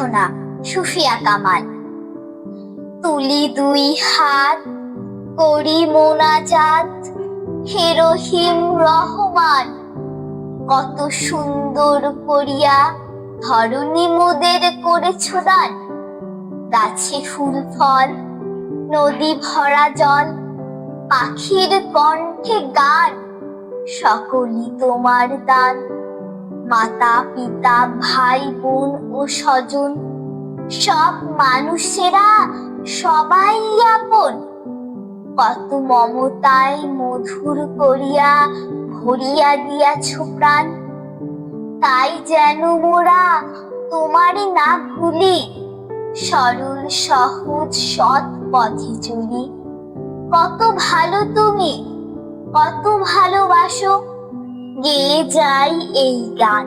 প্রার্থনা, সুফিয়া কামাল। তুলি দুই হাত, করি মোনাজাত, হে রহিম রহমান। কত সুন্দর করিয়া ধরণী মোদের করেছ দান। গাছে ফুল, ফল, নদী ভরা জল, পাখির কণ্ঠে গান। সকলই তোমার দান। মাতা পিতা ভাই বোন ও স্বজন, সব মানুষেরা সবাই আপন। কত মমতায় মধুর করিয়া ভরিয়া দিয়াছ প্রাণ। তাই যেন মোরা তোমারে না ভুলি সরল, সহজ, সৎ পথে চলি। কত ভালো তুমি, কত ভালোবাসো গেয়ে যাই এই গান